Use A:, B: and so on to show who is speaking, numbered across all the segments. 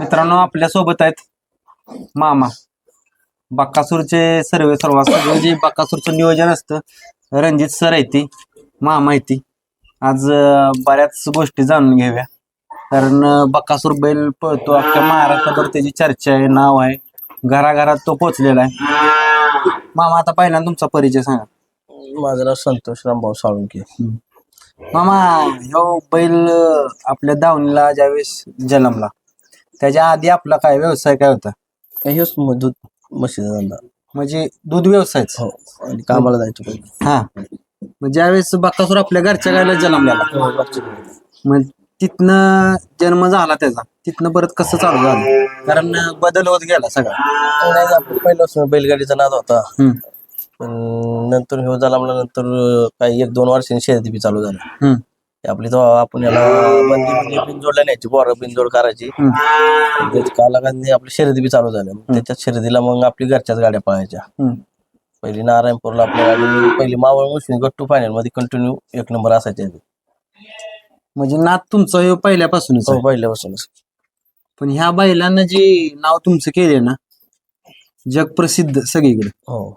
A: मित्रांनो आपल्यासोबत आहेत मामा. बक्कासूरचे सर्वे सर्व सगळं जे बक्कासूरचं नियोजन असतं रणजित सर आहे ती मामा आहे ती. आज बऱ्याच गोष्टी जाणून घेऊया. कारण बक्कासूर बैल पळतो अख्ख्या महाराष्ट्रावर त्याची चर्चा आहे नाव आहे घराघरात तो पोचलेला आहे. मामा आता पहिल्यांदा तुमचा परिचय सांगा.
B: माझं नाव संतोष रामभाऊ साळुंके
A: मामा ह्यो बैल आपल्या दावणीला ज्यावेळेस जन्मला? त्याच्या आधी आपला काय व्यवसाय काय होता?
B: हेच म- दूध म्हशीचा धंदा.
A: म्हणजे दूध व्यवसायच?
B: हो आणि कामाला जायचो पहिले.
A: हा. मग ज्यावेळेस बक्कासूर आपल्या घरच्या गायला जन्मलेला
B: हो, घरचे बैल.
A: मग तिथनं जन्म झाला त्याचा. तिथनं परत कसं चालू झालं? कारण बदल होत गेला सगळा.
B: नाही, आपण पहिल्यापासून बैलगाडीचा नाद होता.
A: हम्म,
B: पण नंतर हे झाला नंतर काही एक दोन वर्षांनी शर्यती बी चालू
A: हम्म,
B: ते आपली तो आपण याला बंदी बिनजोडला न्यायची बोरं बिनजोड करायची. त्याच्या आपली शर्यती बी चालू झाल्या मग त्याच्यात शर्यतीला मग आपली घरच्याच गाड्या पळायच्या. पहिली नारायणपूरला आपल्या गाडी पहिली मावळ मुश्किल गट्टू फायनलमध्ये कंटिन्यू एक नंबर असायचे
A: म्हणजे नाद तुमचं हे पहिल्यापासूनच आहे.
B: हो पहिल्यापासूनच.
A: पण ह्या बैलांना जे नाव तुमचं केले ना जग प्रसिद्ध सगळीकडे.
B: हो.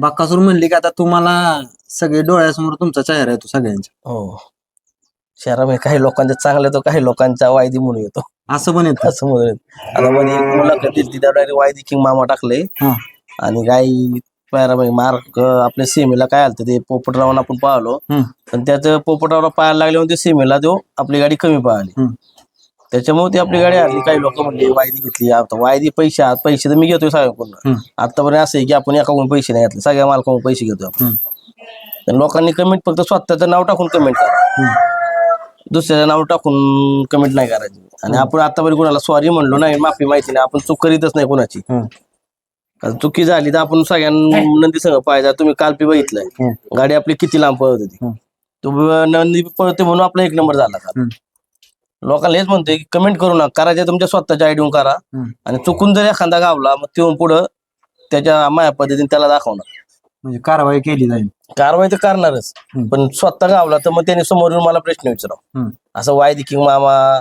A: बक्कासूर म्हणले की आता तुम्हाला सगळे डोळ्यासमोर तुमचा चेहरा येतो सगळ्यांच्या.
B: हो. शहरामध्ये काही लोकांच्या चांगल्या तो काही लोकांच्या वायदी म्हणून येतो.
A: असं पण येतं?
B: असं म्हणून येतं. आता मध्ये एक मुलाखत दिली ती डायरेक्ट वायदी किंग मामा टाकले
A: हा.
B: आणि काही पैराबाई मार्क आपल्या सीमेला काय आलं ते पोपटरावनं आपण पाहिलो.
A: हम्म,
B: पण त्याचं पोपटरावला पाहायला लागल्यावर ते सीमेला तो आपली गाडी कमी पाहिली.
A: हम्म,
B: त्याच्यामुळे ती आपली गाडी हरली काही लोक म्हणले वायदी घेतली. आता वायदी पैसे आत पैसे तर मी घेतोय सगळ्याकडून
A: हम्म,
B: आतापर्यंत असं आहे की आपण एकाकडून पैसे नाही घेतले. सगळ्या मालकाकडून पैसे घेतो आपण.
A: हम्म,
B: तर लोकांनी कमेंट फक्त स्वतःचं नाव टाकून कमेंट करा. दुसऱ्याचं नाव टाकून कमेंट नाही करायची. आणि आपण आतापर्यंत कोणाला सॉरी म्हणलो नाही माफी माहिती नाही. आपण चूक करीतच नाही कोणाची. कारण चुकी झाली तर आपण सगळ्यांना नंदी संघ पाहिजे तुम्ही कालपी बघितलंय. गाडी आपली किती लांब पळत होती. तो नंदी पळते म्हणून आपला एक नंबर झाला का? लोकांना हेच म्हणतोय की कमेंट करू नका. करायचे तुमच्या स्वतःच्या आयडीवर करा. आणि चुकून जर एखादा गावला मग तो पुढं त्याच्या माया पद्धतीने त्याला दाखवणार.
A: म्हणजे कारवाई केली जाईल.
B: कारवाई तर करणारच.
A: हम्म.
B: पण स्वतः गावला तर मग त्याने समोर येऊन मला प्रश्न विचाराव.
A: हम्म,
B: असं वायदी किंग मामा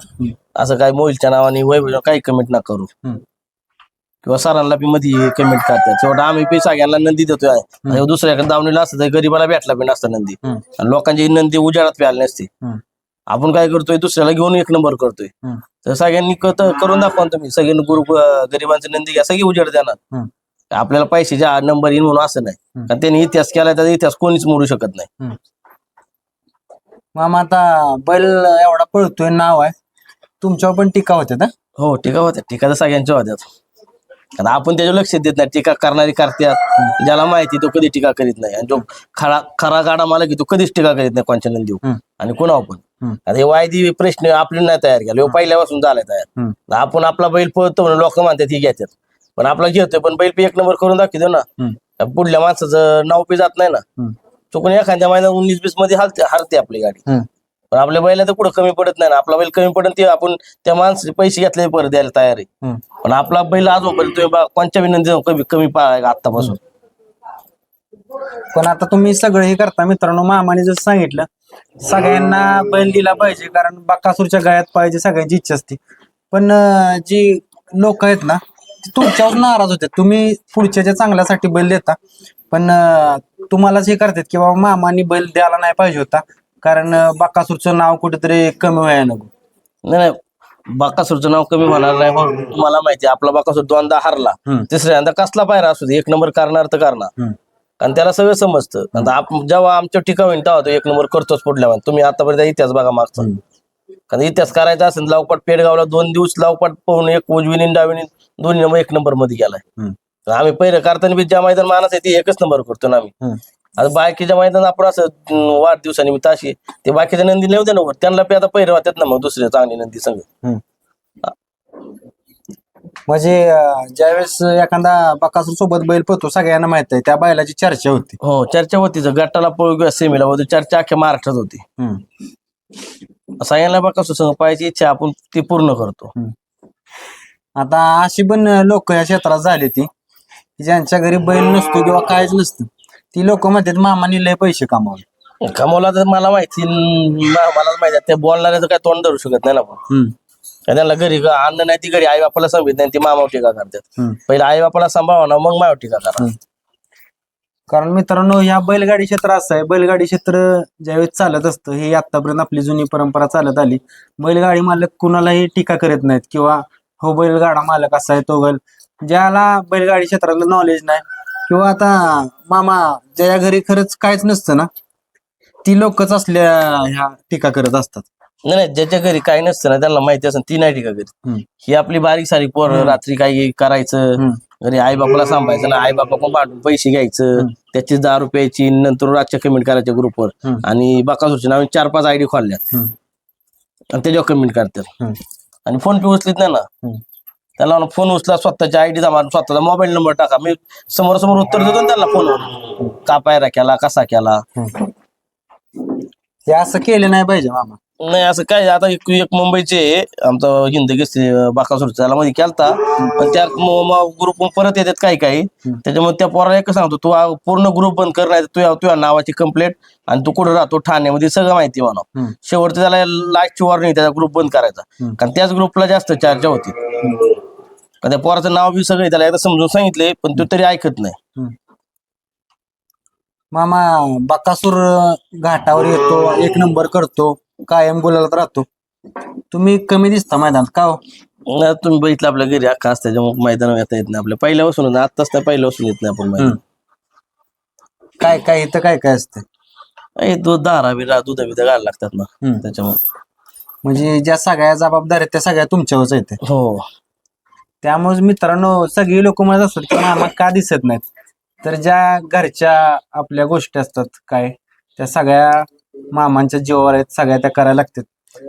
B: असं काय मोबाईलच्या नावाने वैभव काही कमेंट ना करू.
A: हम्म,
B: किंवा सरांना बी मध्ये कमेंट करतात. शेवट आम्ही बी सगळ्यांना नंदी देतोय. आणि दुसऱ्याकडे दावणीला असतं तर गरीबाला भेटला बी नसता नंदी.
A: हम्म,
B: आणि लोकांची नंदी उजाडात प्यायला नसते.
A: हम्म,
B: आपण काय करतोय? दुसऱ्याला घेऊन एक नंबर करतोय.
A: हम्म,
B: तर सगळ्यांनी कत- करून दाखवा ना तुम्ही. सगळ्यांनी ग्रुप गरिबांचे नंदी घ्या. सगळी उजेड देणार.
A: हम्म,
B: आपल्याला पैसे ज्या नंबर येईन म्हणून असं नाही. कारण त्यांनी इतिहास केलाय तर इतिहास कोणीच मोडू शकत नाही.
A: मामा आता बैल एवढा पळतोय नाव आहे. तुमच्यावर पण टीका होते ना?
B: हो टीका होत्या. टीका तर सगळ्यांच्या होत्यात आता आपण त्याच्यावर लक्ष देत नाही. टीका करणारी करतात. ज्याला माहिती तो कधी टीका करीत नाही. आणि जो खरा खरा गाडा मला की तो कधीच टीका करीत नाही कोणच्या
A: हम्म,
B: आणि कोणावर पण.
A: हम्म,
B: आता हे वायदी प्रश्न आपल्याला नाही तयार केला. पहिल्यापासून झालाय तयार. आपण आपला बैल पळतो म्हणून लोक म्हणतात ही घेतात. पण आपला घेतोय पण बैल पी एक नंबर करून दाखवतो ना. पुढल्या माणसाचं नाव पी जात नाही ना. चुकून एखाद्या महिन्यात उन्नीस बीसमध्ये हलते हरते आपली गाडी. पण आपल्या बैला तर कुठं कमी पडत नाही ना. आपला बैल कमी पडत ते आपण त्या माणसाचे पैसे घेतले परत द्यायला तयार आहे. पण आपला बैल आजोपर्यंत कोणत्या विनंती कमी कमी पाळाय आतापासून
A: पण आता तुम्ही सगळं हे करता मित्रांनो. मामाने जसं सांगितलं सगळ्यांना बैल दिला पाहिजे. कारण बकासूरच्या गळ्यात पाहिजे सगळ्यांची इच्छा असते. पण जी लोक आहेत ना तुमच्यावर नाराज होते तुम्ही पुढच्याच्या चांगल्यासाठी बैल देता पण अं, तुम्हालाच हे करतात की बाबा मामाने बैल द्यायला नाही पाहिजे होता कारण अं, बकासूरचं नाव कुठेतरी कमी व्हायला नको
B: नाही नाही बाकासूरचं नाव कमी होणार नाही म्हणून तुम्हाला माहिती आहे, आपला बाकासूर दोनदा हरला
A: हम्म.
B: तिसऱ्यांदा कसला पायरा असू दे एक नंबर करणार तर करणार
A: हम्म.
B: आणि त्याला सगळं समजतं आता जेव्हा आमच्या ठिका होईल तेव्हा तो एक नंबर करतोच पुढल्या. तुम्ही आतापर्यंत इतिहास बघा मागचा. कारण इतिहास करायचा असेल लावपाट पेडगावला दोन दिवस लावपाट पाहून एक उजविनी डावीनी दोन्ही नंबर एक नंबरमध्ये गेलाय आम्ही पहिलं करताना बी ज्या मैदान मानस आहे ते एकच नंबर करतो ना आम्ही. आता बाकीच्या मैदान आपण असं अं, वाढदिवसानिमित्त अशी ते बाकीच्या नंदी नेऊ दे ना. त्यांना आता पहिलं होत्यात ना मग दुसरे चांगली नंदी
A: हम्म. म्हणजे ज्यावेळेस एखादा बकासूर सोबत बैल पळतो सगळ्यांना माहीत आहे त्या बैलाची चर्चा होती
B: हो चर्चा होती गटाला पळू किंवा सेमीला होती चर्चा अख्ख्या महाराष्ट्रात होती. सगळ्यांना बघा संघ पाहायची इच्छा आपण ती पूर्ण करतो.
A: आता अशी पण लोक या क्षेत्रात झाली ती ज्यांच्या घरी बैल नसतो किंवा काहीच नसतं ती लोक म्हणतात मामाने लय पैसे कमावले.
B: कमवला तर मला माहिती मला माहिती ते बोलणाऱ्याचं काय तोंड धरू शकत नाही ना आपण. त्यांना घरी अन्न नाही ती घरी आई बापाला सांगित नाही ती मामावर टीका करतात. पहिले आई बापाला सांभाळा ना मग मायावर टीका करा.
A: कारण मित्रांनो ह्या बैलगाडी क्षेत्र असं आहे बैलगाडी क्षेत्र ज्यावेळेस चालत असतं हे आतापर्यंत आपली जुनी परंपरा चालत आली बैलगाडी मालक कुणालाही टीका करत नाहीत किंवा हो बैलगाडा मालक असा आहे तो बैल ज्याला बैलगाडी क्षेत्रातलं नॉलेज नाही किंवा आता मामा ज्या घरी खरंच काहीच नसतं ना ती लोकच असल्या ह्या टीका करत असतात
B: नाही नाही ज्याच्या घरी काही नसतं ना त्यांना माहिती असं ती नाही टीका करीत
A: हम्म.
B: ही आपली बारीक सारी पोर
A: हम्म.
B: रात्री काही करायचं
A: हम्म.
B: घरी आई बापाला सांभाळायचं ना आई बापा पण भांडून पैसे घ्यायचं. त्याची दहा रुपयाची नंतर रातच्या कमेंट करायच्या ग्रुपवर. आणि बाकासूरच्या नावाने चार पाच आयडी खोलल्यात.
A: हम्म.
B: आणि त्याच्यावर कमेंट करतात. आणि फोन पे उचलीत नाही ना?
A: त्याला
B: फोन उचला स्वतःच्या आयडी जमा स्वतःचा मोबाईल नंबर टाका. मी समोर समोर उत्तर देतो ना त्याला फोनवर. का पायरा केला कसा केला?
A: हे असं केलं नाही पाहिजे मामा.
B: नाही असं काय आता एक एक मुंबईचे आमचा हिंद गेसते बाकासूर त्याला मध्ये केलता. पण त्या ग्रुप परत येतात काही काही. त्याच्यामुळे त्या पोराला एकच सांगतो तू आ- पूर्ण ग्रुप बंद कर नाही तुझ्या तुझ्या नावाची कंप्लेंट आणि तू कुठं राहतो ठाण्यामध्ये सगळं माहिती म्हणा
A: हम्म.
B: शेवटचं त्याला लास्टची वॉर्निंग त्याचा ग्रुप बंद करायचा. कारण त्याच ग्रुपला जास्त चर्चा होती. कारण त्या पोराचं नाव बी सगळे त्याला एकदा समजून सांगितले पण तो तरी ऐकत नाही.
A: मामा बकासूर घाटावर येतो एक नंबर करतो कायम गुलालात राहतो. तुम्ही कमी दिसता मैदानात का हो?
B: तुम्ही बघितलं आपल्या घरी अख्खा असतं त्याच्यामुळे मैदान येता येत नाही आपल्या पहिल्यापासून आत्ताच त्या पहिल्यापासून येत नाही आपण मैदान.
A: काय काय इथं काय काय असतं?
B: हे दूध दारा बिरा दुधा बिधा घालायला लागतात ना
A: हम्म.
B: त्याच्यामुळे.
A: म्हणजे ज्या सगळ्या जबाबदाऱ्या आहेत त्या सगळ्या तुमच्यावरच आहेत.
B: हो.
A: त्यामुळे मित्रांनो सगळी लोक म्हणत असतात की मामा का दिसत नाहीत? तर ज्या घरच्या आपल्या गोष्टी असतात काय त्या सगळ्या मामांच्या जीवावर आहेत सगळ्या त्या करायला लागतात.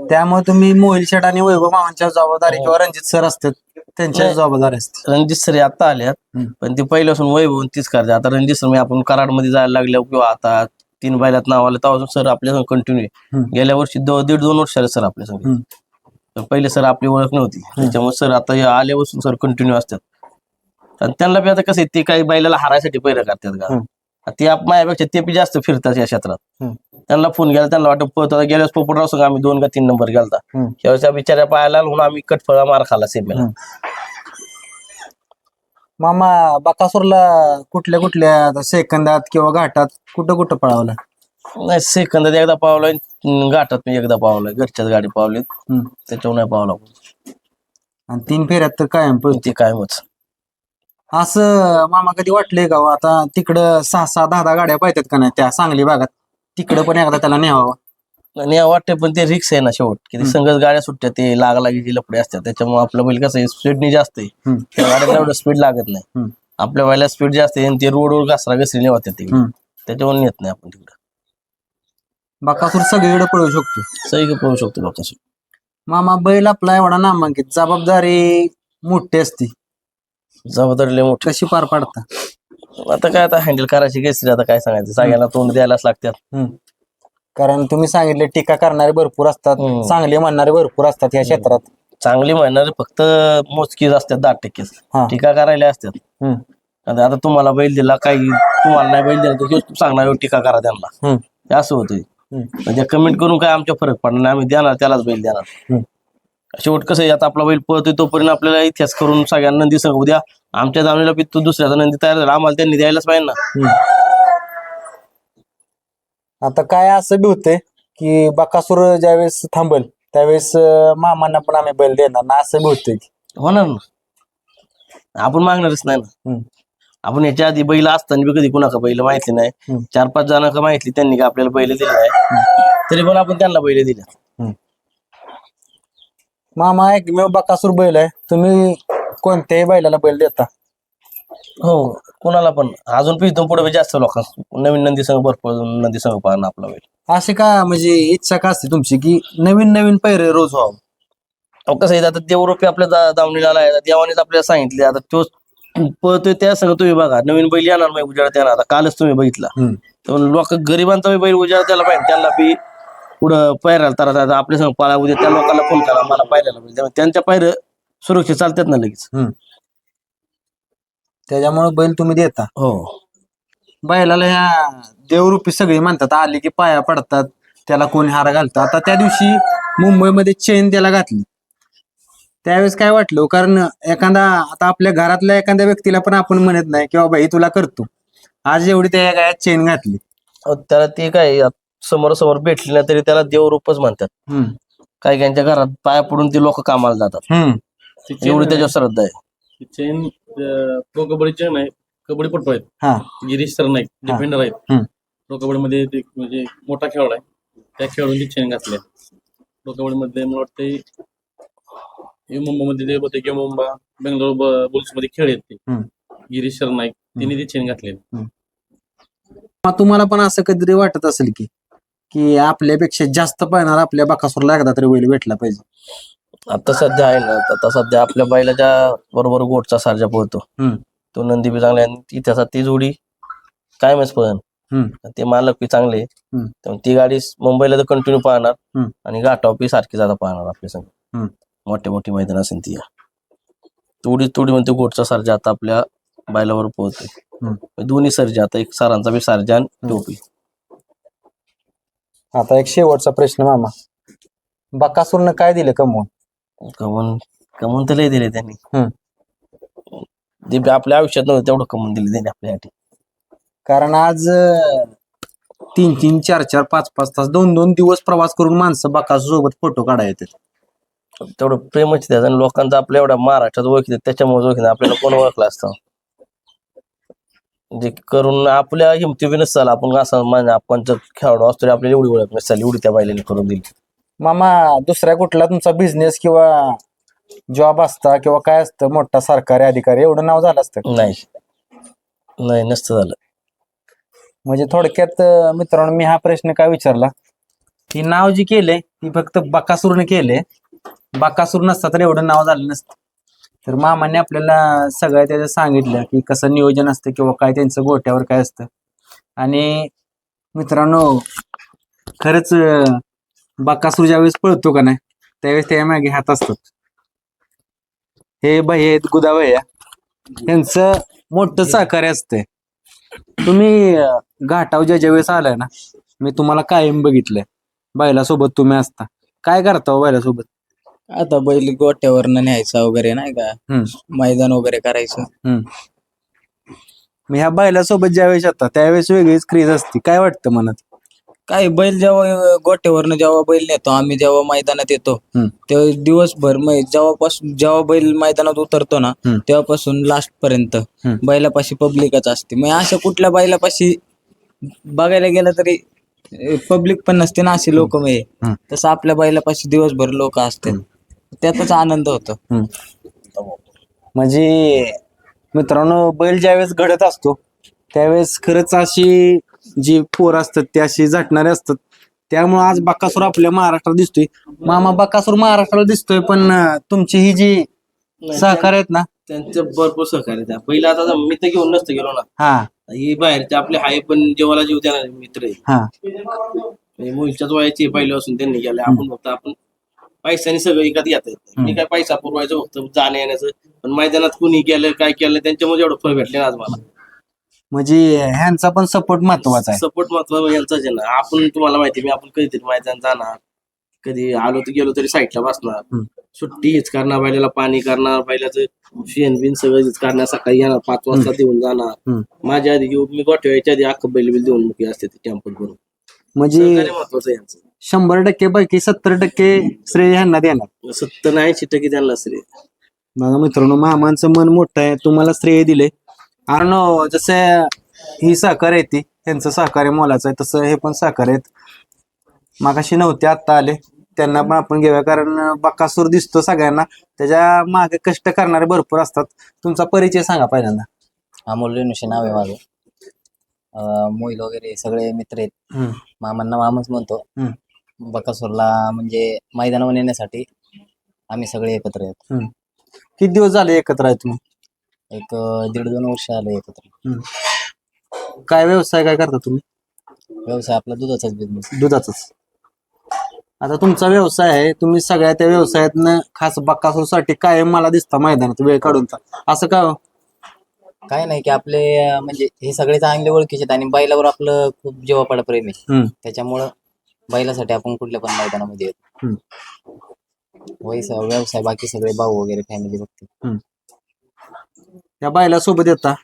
A: त्यामुळे तुम्ही मोहिल शेट आणि वैभव मामांच्या जबाबदारी किंवा रणजित सर असतात त्यांच्या. जबाबदारी असते.
B: रणजित सर आता आल्यात
A: हम्म.
B: पण ते पहिल्यापासून वैभव तीच करते आता रणजित सर आपण कराडमध्ये जायला लागल्या किंवा आता तीन बैलात नाव आलं तेव्हा सर आपल्या कंटिन्यू. गेल्या वर्षी दीड दोन वर्ष आले सर आपल्या संग. पहिले सर आपली ओळख नव्हती. त्याच्यामुळे सर आता आल्यापासून सर कंटिन्यू असतात. आणि त्यांना बी आता कसं आहे, ते काही बैलाला हारायसाठी पहिलं करतात का. ते आप माझ्यापेक्षा ते बी जास्त फिरतात या क्षेत्रात.
A: हम्म.
B: त्यांना फोन गेला त्यांना वाटत पळत. गेल्यास पोपटराव संग आम्ही दोन का तीन नंबर गेलता.
A: हम्म.
B: त्यावेळेस बिचाऱ्या पायाला म्हणून आम्ही कटफळा मार खाला सेमेला.
A: हम्म. मामा बकासूरला कुठल्या कुठल्या सेकंदात किंवा घाटात कुठं कुठं पळावलं?
B: नाही सेकंदात एकदा पावलाय घाटात मी एकदा पावलाय घरच्याच गाडी पावली
A: हम्म.
B: त्याच्यावर नाही पावला.
A: आणि तीन फेऱ्यात तर कायम पळतो.
B: ते काय मच
A: असं मामा कधी वाटलंय का हो? आता तिकडं सहा सहा दहा दहा गाड्या पाहिजेत का नाही त्या सांगली भागात? तिकडं पण एकदा त्याला न्यावा.
B: आणि वाटते पण ते रिक्स आहे ना शेवट. की ते संगच गाड्या सुटतात ते लागालागीची लपडे असतात. त्याच्यामुळे आपलं बैल कसं आहे स्पीडनी जास्त आहे.
A: हम्म.
B: त्या गाड्याला एवढं स्पीड लागत नाही. आपल्या बैला स्पीड जास्त आहे आणि ते रोडवर घसरा घसरीने होतात ते.
A: हम्म.
B: त्याच्यामुळे नेत नाही आपण तिकडं.
A: बकासूर सगळीकडे पळू शकतो.
B: सही पळू शकतो लोकांशी
A: मामा बैल आपला एवढा नामांकित जबाबदारी मोठी असती.
B: जबाबदारी लय मोठी
A: कशी पार पाडता
B: आता काय आता हँडल करायची घसरी आता काय सांगायचं सगळ्यांना तोंड द्यायलाच लागतात
A: कारण तुम्ही सांगितले टीका करणारे भरपूर असतात
B: हम्म.
A: चांगले म्हणणारे भरपूर असतात या क्षेत्रात
B: चांगली म्हणणारे फक्त मोजकीच असतात दहा टक्केच
A: हा.
B: टीका करायला असतात
A: हम्म.
B: आता आता तुम्हाला बैल दिला काही तुम्हाला नाही बैल दिला तर सांगणार टीका करा त्यांना
A: हम्म.
B: हे असं होतं
A: हम्म.
B: म्हणजे कमेंट करून काय आमच्या फरक पडणार नाही आम्ही देणार त्यालाच बैल देणार
A: हम्म.
B: शेवट कसं आहे आता आपला बैल पळतोय तोपर्यंत आपल्याला इतिहास करून सगळ्यांना नंदी सांगू उद्या आमच्या दावणीला बी तो दुसऱ्याचा नंदी तयार झाला. आम्हाला त्यांनी द्यायलाच पाहिजे ना.
A: आता काय असं बी होतंय की बकासूर ज्यावेळेस थांबल त्यावेळेस अं, मामांना पण आम्ही बैल देणार ना असं बी होतंय
B: होणार ना. आपण मागणारच नाही ना.
A: हम्म.
B: आपण याच्या आधी बैल असताना बी कधी कुणाका बैल माहितली नाही.
A: हम्म.
B: चार पाच जणांका माहितली त्यांनी का आपल्याला बैल दिले नाही तरी पण आपण त्यांना बैल दिले
A: मामा एकमेव बकासूर बैल आहे. तुम्ही कोणत्याही बैलाला बैल देता.
B: हो कुणाला पण. अजून पण इथून पुढे बी जास्त लोक नवीन नंदी संघ भरपूर नंदी संघ पाहणं आपला बैल
A: असे का म्हणजे इच्छा का असते तुमची की नवीन नवीन पैरे रोज व्हावं?
B: अहो, कसं आहे आता देवरूपी आपल्या दा- दावणीला आता देवानेच आपल्याला सांगितले. आता तो पळतोय त्या संघ तुम्ही बघा. नवीन बैल येणार नाही उजाड येणार आता कालच तुम्ही बघितला. तर लोक गरिबांचा बी बैल उजाड त्याला पाहिजे. त्यांना बी पुढं पायराला तर आता आपल्या संग पाळा उद्या त्या लोकांना फोन करा मला पायऱ्याला पाहिजे. त्यामुळे त्यांच्या पायऱ्या सुरक्षित चालतात ना लगेच.
A: त्याच्यामुळे बैल तुम्ही देता.
B: हो.
A: बैलाला ह्या देवरूपी सगळी म्हणतात आली की पाया पडतात त्याला कोणी हार घालतं. आता त्या दिवशी मुंबईमध्ये चेन त्याला घातली. त्यावेळेस काय वाटलं? कारण एखादा आता आपल्या घरातल्या एखाद्या व्यक्तीला पण आपण म्हणत नाही की बाबा ही तुला करतो. आज एवढी त्या गायात चेन घातली.
B: त्याला ते काय समोर समोर भेटली ना तरी त्याला देवरूपच म्हणतात.
A: हम्म,
B: काही काहींच्या घरात पाया पडून ती लोक कामाला जातात.
A: हम्म,
B: एवढी त्याच्यावर श्रद्धा आहे.
C: चेन प्रो कबड्डी चेन आहे कबड्डी पटू आहेत.
A: हा.
C: गिरीश सर नाईक
A: हा.
C: डिफेंडर आहेत.
A: हम्म.
C: प्रो कबड्डी मध्ये ते म्हणजे मोठा खेळाडू आहे. त्या खेळाडूंची चेन घातली प्रो कबड्डी मध्ये मला वाटतं मुंबईमध्ये ते होते किंवा मुंबई बेंगलोर बुल्समध्ये खेळ आहेत ते. गिरीश सर नाईक त्यांनी ती चेन घातली
A: मग तुम्हाला पण असं कधीतरी वाटत असेल की की आपल्यापेक्षा जास्त पाहणार आपल्या बाकासूरला एकदा तरी बैल भेटला पाहिजे.
B: आता सध्या आहे ना आता सध्या आपल्या बैलाच्या बरोबर गोटचा सारजा पळतो.
A: हम्म.
B: तो नंदी बी चांगला आहे आणि ती त्याचा ती जोडी कायमच पळण
A: हम्म.
B: ते मालक बी चांगले
A: हम्म.
B: त्यामुळे ती गाडी मुंबईला तर कंटिन्यू पाहणार.
A: हम्म.
B: आणि घाटाव बी सारखी जाता पाहणार आपल्या संग.
A: हम्म.
B: मोठे मोठी मैदान असेल ती. तोडी तोडी म्हणते गोटचा सारजा आता आपल्या बैलावर पोहतोय दोन्ही सर्जा आता एक सरांचा बी सारजा आणि टोपी.
A: आता एक शेवटचा प्रश्न मामा. बकासूरनं काय दिलं कमवून?
B: कमवून कमवून तर लय दिले त्यांनी.
A: हम्म.
B: ते आपल्या आयुष्यात नव्हतं तेवढं कमवून दिले त्यांनी आपल्यासाठी.
A: कारण आज अं, तीन तीन चार चार पाच पाच तास दोन दोन दिवस प्रवास करून माणसं बकासूर सोबत फोटो येतात
B: तेवढं प्रेमच त्याचं आणि लोकांचा आपल्या एवढ्या महाराष्ट्रात ओळखीत त्याच्यामुळे ओळखीत आपल्याला कोण ओळखलं असतं? जे करून आपल्या हिमती बी नसताल आपण असं म्हणजे आपण जर खेळाडू असतो आपल्याला एवढी ओळख नसताल एवढी त्या बायलेने करून दिली.
A: मामा दुसऱ्या कुठला तुमचा बिझनेस किंवा जॉब असता किंवा काय असतं मोठा सरकारी अधिकारी एवढं नाव झालं असतं?
B: नाही. नाही नसतं झालं.
A: म्हणजे थोडक्यात मित्रांनो मी हा प्रश्न काय विचारला? की नाव जे केलंय ती फक्त बकासूरने केले बकासूर नसता तर एवढं नाव झालं नसतं. तर मामाने आपल्याला सगळं त्याचं सांगितलं की कसं नियोजन असतं किंवा काय त्यांचं गोट्यावर काय असतं. आणि मित्रांनो खरंच बाकासूर ज्यावेळेस पळतो का नाही त्यावेळेस त्या मागे हात असतात. हे भैया आहेत गुदा भैया त्यांचं मोठं सहकार्य असतंय. तुम्ही घाटाव ज्या ज्या वेळेस आलाय ना मी तुम्हाला कायम बघितलंय. बैलासोबत तुम्ही असता. काय करता हो बैलासोबत?
D: आता बैल गोट्यावरनं न्यायचा वगैरे नाही का
A: हम्म.
D: मैदान वगैरे करायचं
A: मी ह्या बैलासोबत ज्या वेळेस येतात त्यावेळेस वेगळीच क्रेज असते काय वाटतं मनात
D: काय बैल जेव्हा गोट्यावरनं जेव्हा बैल नेतो आम्ही जेव्हा मैदानात येतो
A: हम्म.
D: तेव्हा दिवसभर मै- जेव्हापासून जेव्हा बैल मैदानात उतरतो ना
A: हम्म.
D: तेव्हापासून लास्ट पर्यंत
A: हम्म.
D: बैलापाशी पब्लिकच असते मग अशा कुठल्या बैलापाशी बघायला गेलं तरी पब्लिक पण नसते ना अशी लोक
A: हम्म.
D: तसं आपल्या बैलापाशी दिवसभर लोक असतात त्यातच आनंद होतो.
A: म्हणजे मित्रांनो बैल ज्यावेळेस घडत असतो त्यावेळेस खरंच अशी जी पोर असतात ते अशी झटणारे असतात. त्यामुळे आज बकासूर आपल्या महाराष्ट्रात दिसतोय. मामा बकासूर महाराष्ट्राला दिसतोय पण अं, तुमची ही जी सहकार्य आहेत ना?
B: त्यांचं भरपूर सहकार्य त्या पहिला आता मी तर घेऊन नसतं गेलो ना.
A: हा.
B: ही बाहेरचे आपले हाय पण जेवायला जीव देणारे मित्र आहे
A: हा.
B: म्हणजे मुलीच्याच वयाची पहिल्यापासून त्यांनी गेले आपण फक्त आपण पैशाने सगळं विकत घेत मी काय पैसा पुरवायचं फक्त जाण्या येण्याचं. पण मैदानात कुणी केलं काय केलं त्यांच्यामध्ये एवढं फळ भेटले आज मला.
A: म्हणजे ह्यांचा पण सपोर्ट महत्त्वाचा आहे.
B: सपोर्ट महत्त्व यांचाच आहे ना. आपण तुम्हाला माहिती मी आपण कधीतरी मैदान जाणार. कधी आलो तर गेलो तरी साईडला बसणार. सुट्टी हीच करणार बैलाला पाणी करणार बैलाचं. शेण बिन सगळं हीच करणार. सकाळी येणार पाच वाजता देऊन जाणार. माझ्या आधी घेऊन मी गोठ्या यायच्या आधी अख्खं बैल बिल देऊन मुकी असते ते टेम्पल करून.
A: म्हणजे
B: महत्वाचं यांचं.
A: शंभर टक्के पैकी सत्तर टक्के श्रेय ह्यांना देणार.
B: सत्तर ऐंशी टक्के त्यांना श्रेय.
A: बघा मित्रांनो मामांचं मन मोठं आहे तुम्हाला श्रेय दिले कारण जसं ही सहकार्य येते त्यांचं सहकार्य मोलाचं आहे तसं हे पण सहकार्य आहेत. मागाशी नव्हते आत्ता आले. त्यांना पण आपण घेऊया कारण बकासूर दिसतो सगळ्यांना. त्याच्यामागे कष्ट करणारे भरपूर असतात. तुमचा परिचय सांगा पहिल्यांदा.
D: अमोल रेणुशे नाव आहे माझं. अं, मोईल वगैरे सगळे मित्र आहेत.
A: हम्म.
D: मामांना मामाच म्हणतो. बकासूरला म्हणजे मैदानावर नेण्यासाठी आम्ही सगळे एकत्र आहेत
A: किती दिवस झाले एकत्र आहे तुम्ही?
D: एक अं, दीड दोन वर्ष आले एकत्र.
A: काय व्यवसाय काय करता तुम्ही?
D: व्यवसाय आपला दुधाचाच बिझनेस
A: दुधाचाच. आता तुमचा व्यवसाय आहे तुम्ही सगळ्या त्या व्यवसायातनं खास बक्कासूरसाठी कायम मला दिसता मैदानात वेळ काढूनचा असं का हो?
D: काय नाही की आपले अं, म्हणजे हे सगळे चांगले ओळखीचे आहेत आणि बैलावर आपलं खूप जीवापाडा प्रेम आहे.
A: हम्म.
D: त्याच्यामुळं बैलासाठी आपण कुठल्या पण मैदानामध्ये येतो. वैसा व्यवसाय बाकी सगळे भाऊ वगैरे फॅमिली बघते.
A: त्या बायला सोबत येता.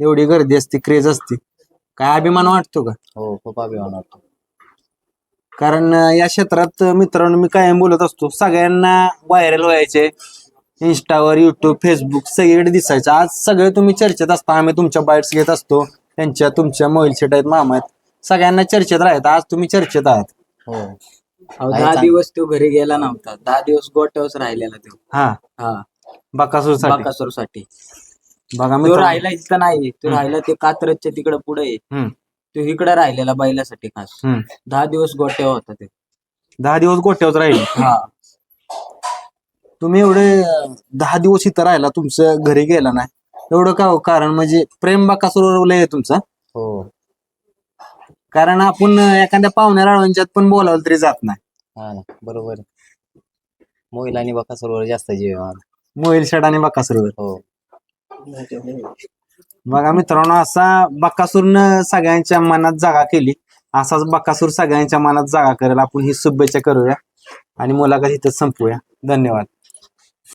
A: एवढी गर्दी असते क्रेज असते. काय अभिमान वाटतो का?
D: हो खूप अभिमान वाटतो.
A: कारण या क्षेत्रात मित्रांनो मी कायम बोलत असतो सगळ्यांना व्हायरल व्हायचे. इंस्टावर युट्यूब फेसबुक सगळीकडे दिसायचं. आज सगळे तुम्ही चर्चेत असता आम्ही तुमच्या बाईट्स घेत असतो. त्यांच्या तुमच्या मोबाईल सेट आहेत मामा आहेत. सगळ्यांना चर्चेत राहत आज तुम्ही चर्चेत आहात.
D: हो.
E: अहो,
D: आहे
E: दहा
D: चांग-
E: दिवस तो घरी गेला नव्हता. दहा दिवस गोट्यावरच राहिलेला तो.
A: हा.
E: हा. बकासूरसाठी बाकासूरसाठी
A: बघा
E: तो
A: मित्रांनो.
E: राहिला इथं नाही. तो राहिला ते कात्रजच्या तिकडे पुढे.
A: हम्म,
E: तो इकडे राहिलेला बैलासाठी खास.
A: हम्म.
E: दहा दिवस गोट्यावर होता ते.
A: दहा दिवस गोट्यावर राहिले.
E: हा.
A: तुम्ही एवढे अं, दहा दिवस इथं राहिला तुमचं घरी गेला नाही. एवढं का हो? कारण म्हणजे प्रेम बकासूर लय आहे तुमचा.
D: हो.
A: कारण आपण एखाद्या पाहुण्या राळवांच्यात पण बोलावलं तरी जात नाही.
D: हा ना बरोबर मोहिल आणि बकासूरवर जास्त जीव आहे माझा.
A: मोहिल शेड आणि बकासूरवर.
D: हो.
A: बघा मित्रांनो असा बकासूरनं सगळ्यांच्या मनात जागा केली. असाच बकासूर सगळ्यांच्या मनात जागा करेल. आपण ही शुभेच्छा करूया. आणि मुलाखत इथं संपूया धन्यवाद.